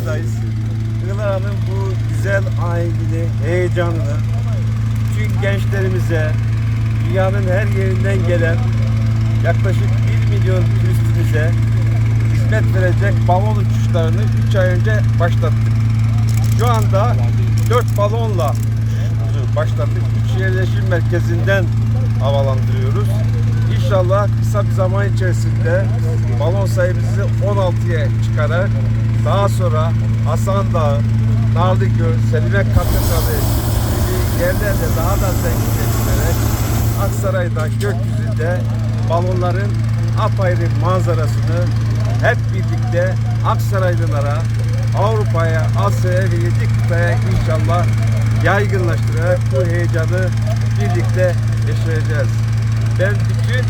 Adana'dayız. Pınar Hanım bu güzel aileli, heyecanlı, tüm gençlerimize, dünyanın her yerinden gelen yaklaşık 1 milyon turistimize hizmet verecek balon uçuşlarını 3 ay önce başlattık. Şu anda 4 balonla başlattık. 3 yerleşim merkezinden havalandırıyoruz. İnşallah kısa bir zaman içerisinde balon sayımızı 16'ya çıkararak daha sonra Hasan Dağı, Narlıgöl, Selime Katedrali gibi yerlerle daha da zenginleştirerek Aksaray'da gökyüzünde balonların apayrı manzarasını hep birlikte Aksaraylılara, Avrupa'ya, Asya'ya ve yedi kıtaya inşallah yaygınlaştırarak bu heyecanı birlikte yaşayacağız. Ben bütün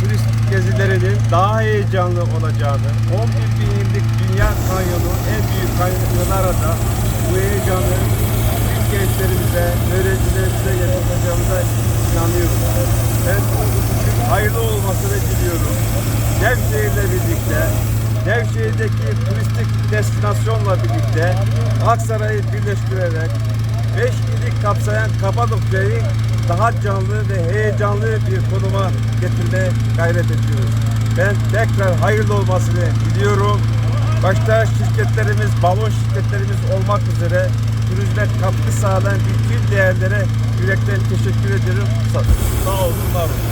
turist gezilerinin daha heyecanlı olacağını, 11 bin kanyonlara da bu heyecanı Türk gençlerimize, öğrencilerimize yaşatacağımıza inanıyorum. Ben hayırlı olmasını diliyorum. Nevşehir'le birlikte, Nevşehir'deki turistik destinasyonla birlikte Aksaray'ı birleştirerek 5 ili kapsayan Kapadokya'yı daha canlı ve heyecanlı bir konuma getirmeye gayret ediyoruz. Ben tekrar hayırlı olmasını diliyorum. Başta şirketlerimiz, balon şirketlerimiz olmak üzere turizme katkı sağlayan bütün değerlere yürekten teşekkür. Sağ, sağ olun, var olun.